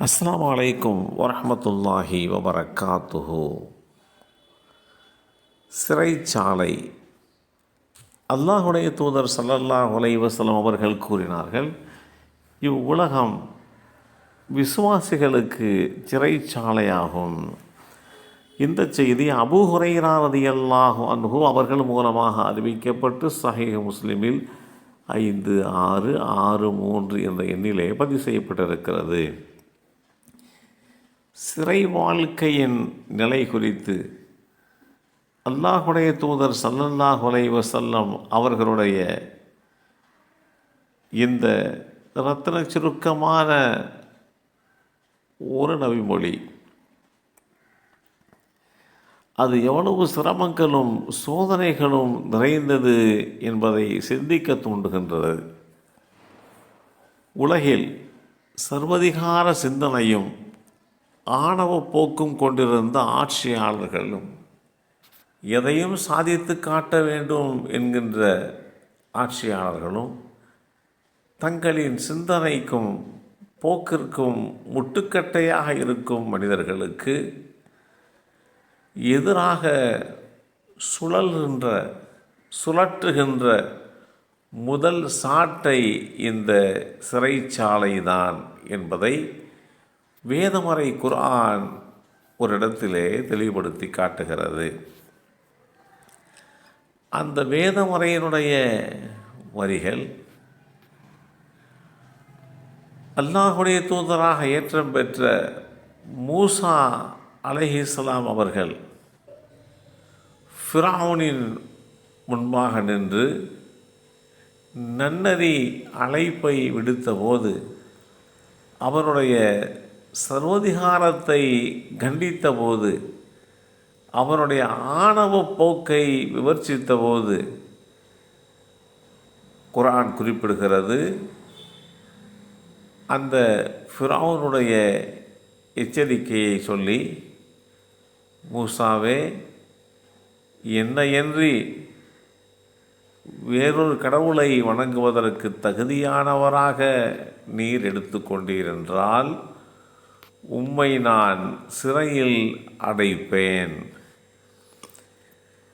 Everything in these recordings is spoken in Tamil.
அஸ்லாம் அலைக்கும் வரமத்துல்லாஹி வபரகாத்துஹு. சிறைச்சாலை. அல்லாஹுடைய தூதர் சல்லல்லாஹ் வலைவசலம் அவர்கள் கூறினார்கள் இவ்வுலகம் விசுவாசிகளுக்கு சிறைச்சாலையாகும். இந்த செய்தி அபு ஹுரைரா ரதியல்லாஹு அன்ஹு அவர்கள் மூலமாக அறிவிக்கப்பட்டு சஹீஹ் முஸ்லிமில் ஐந்து ஆறு ஆறு மூன்று என்ற எண்ணிலே பதிவு செய்யப்பட்டிருக்கிறது. சிறை வாழ்க்கையின் நிலை குறித்து அல்லாஹுடைய தூதர் சல்லல்லாஹ் வசல்லம் அவர்களுடைய இந்த ரத்தன சுருக்கமான ஒரு நவிமொழி அது எவ்வளவு சிரமங்களும் சோதனைகளும் நிறைந்தது என்பதை சிந்திக்க தூண்டுகின்றது. உலகில் சர்வதிகார சிந்தனையும் ஆணவ போக்கும் கொண்டிருந்த ஆட்சியாளர்களும் எதையும் சாதித்து காட்ட வேண்டும் என்கின்ற ஆட்சியாளர்களும் தங்களின் சிந்தனைக்கும் போக்கிற்கும் முட்டுக்கட்டையாக இருக்கும் மனிதர்களுக்கு எதிராக சுழல்கின்ற சுழற்றுகின்ற முதல் சாட்டை இந்த சிறைச்சாலை தான் என்பதை வேதமறை குர்ஆன் ஒரு இடத்திலே தெளிவுபடுத்தி காட்டுகிறது. அந்த வேதமுறையினுடைய வரிகள் அல்லாஹுடைய தூதராக ஏற்றம் பெற்ற மூசா அலைஹிஸ்லாம் அவர்கள் ஃபிராவுனின் முன்பாக நின்று நன்னறி அழைப்பை விடுத்தபோது அவருடைய சர்வதிகாரத்தை கண்டித்தபோது அவனுடைய ஆணவ போக்கை விமர்சித்தபோது குரான் குறிப்பிடுகிறது அந்த ஃபிரௌனுடைய எச்சரிக்கையை சொல்லி மூசாவே என்னையன்றி வேறொரு கடவுளை வணங்குவதற்கு தகுதியானவராக நீர் எடுத்துக்கொண்டீர் என்றால் உம்மை நான் சிறையில் அடைப்பேன்.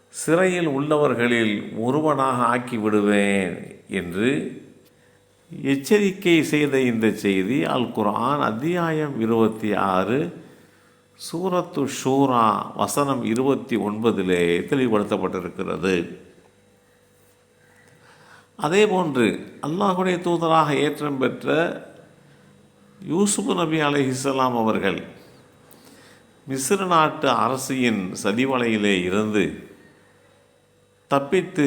சிறையில் உள்ளவர்களில் ஒருவனாக ஆக்கி விடுவேன் என்று எச்சரிக்கை செய்த இந்த செய்தி அல் குர்ஆன் அத்தியாயம் இருபத்தி ஆறு சூரத்து ஷூரா வசனம் இருபத்தி ஒன்பதிலே தெளிவுபடுத்தப்பட்டிருக்கிறது. அதேபோன்று அல்லாஹுடைய தூதராக ஏற்றம் பெற்ற யூசுப் நபி அலைஹிஸ்லாம் அவர்கள் மிஸ்ர நாட்டு அரசியின் சதிவலையிலே இருந்து தப்பித்து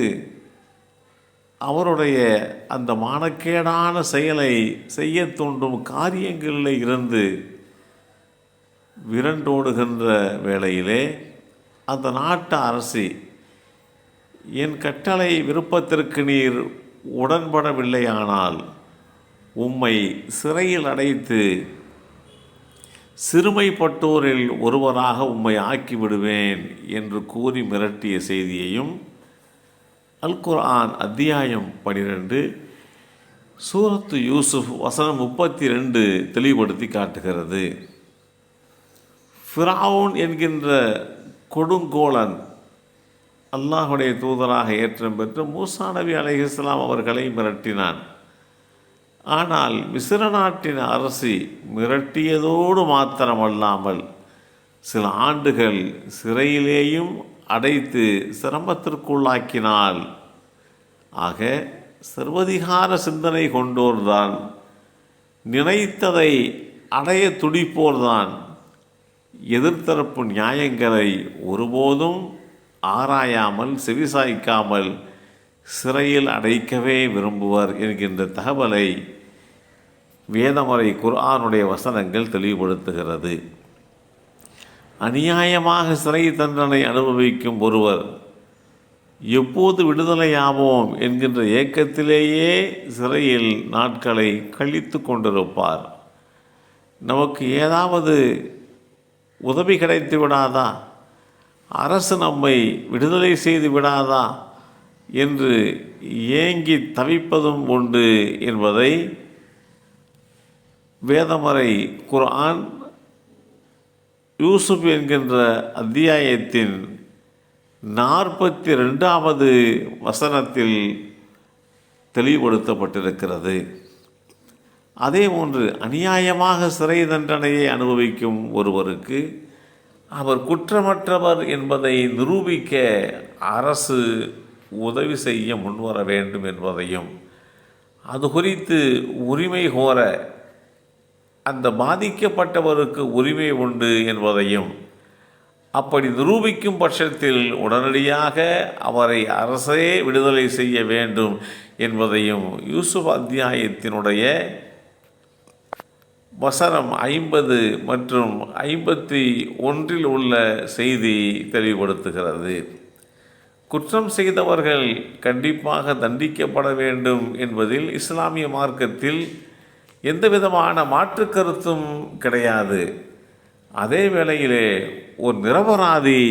அவருடைய அந்த மானக்கேடான செயலை செய்ய தூண்டும் காரியங்களில் இருந்து விரண்டோடுகின்ற வேளையிலே அந்த நாட்டு அரசி என் கட்டளை விருப்பத்திற்கு நீர் உடன்படவில்லையானால் உம்மை சிறையில் அடைத்து சிறுமைப்பட்டோரில் ஒருவராக உம்மை ஆக்கிவிடுவேன் என்று கூறி மிரட்டிய செய்தியையும் அல் குர்ஆன் அத்தியாயம் பனிரெண்டு சூரத்து யூசுப் வசனம் முப்பத்தி ரெண்டு தெளிவுபடுத்தி காட்டுகிறது. ஃபிரவுன் என்கின்ற கொடுங்கோலன் அல்லாஹுடைய தூதராக ஏற்றம் பெற்று மூசா நபி அலைஹிஸ்லாம் அவர்களை மிரட்டினான். ஆனால் மிசிற நாட்டின் அரசி மிரட்டியதோடு மாத்திரமல்லாமல் சில ஆண்டுகள் சிறையிலேயும் அடைத்து சிரமத்திற்குள்ளாக்கினாள் ஆக சர்வதிகார சிந்தனை கொண்டோர்தான் நினைத்ததை அடைய துடிப்போர்தான் எதிர்த்தரப்பு நியாயங்களை ஒருபோதும் ஆராயாமல் செவிசாய்க்காமல் சிறையில் அடைக்கவே விரும்புவர் என்கின்ற தகவலை வேதமறை குர்ஆனுடைய வசனங்கள் தெளிவுபடுத்துகிறது. அநியாயமாக சிறை தண்டனை அனுபவிக்கும் ஒருவர் எப்போது விடுதலையாவோம் என்கின்ற ஏக்கத்திலேயே சிறையில் நாட்களை கழித்து கொண்டிருப்பார். நமக்கு ஏதாவது உதவி கிடைத்து விடாதா? அரசு நம்மை விடுதலை செய்து விடாதா? என்று ஏங்கி தவிப்பதும் உண்டு என்பதை வேதமறை குர்ஆன் யூசுப் என்கின்ற அத்தியாயத்தின் நாற்பத்தி ரெண்டாவது வசனத்தில் தெளிவுபடுத்தப்பட்டிருக்கிறது. அதே போன்று அநியாயமாக சிறை தண்டனையை அனுபவிக்கும் ஒருவருக்கு அவர் குற்றமற்றவர் என்பதை நிரூபிக்க அரசு உதவி செய்ய முன்வர வேண்டும் என்பதையும் அது குறித்து உரிமை கோர அந்த பாதிக்கப்பட்டவருக்கு உரிமை உண்டு என்பதையும் அப்படி நிரூபிக்கும் பட்சத்தில் உடனடியாக அவரை அரசே விடுதலை செய்ய வேண்டும் என்பதையும் யூசுப் அத்தியாயத்தினுடைய வசனம் ஐம்பது மற்றும் ஐம்பத்தி ஒன்றில் உள்ள செய்தி தெளிவுபடுத்துகிறது. குற்றம் செய்தவர்கள் கண்டிப்பாக தண்டிக்கப்பட வேண்டும் என்பதில் இஸ்லாமிய மார்க்கத்தில் எந்த விதமான மாற்று கருத்தும் கிடையாது. அதே வேளையிலே ஒரு நிரபராதி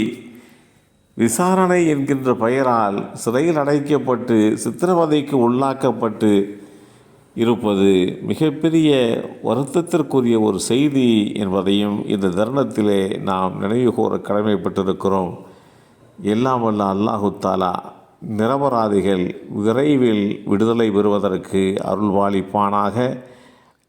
விசாரணை என்கின்ற பெயரால் சிறையில் அடைக்கப்பட்டு சித்திரவதைக்கு உள்ளாக்கப்பட்டு இருப்பது மிகப்பெரிய வருத்தத்திற்குரிய ஒரு செய்தி என்பதையும் இந்த தருணத்திலே நாம் நினைவு கூற கடமைப்பட்டிருக்கிறோம். எல்லாம் வல்ல அல்லாஹு தாலா நிரபராதிகள் விரைவில் விடுதலை பெறுவதற்கு அருள்வாளிப்பானாக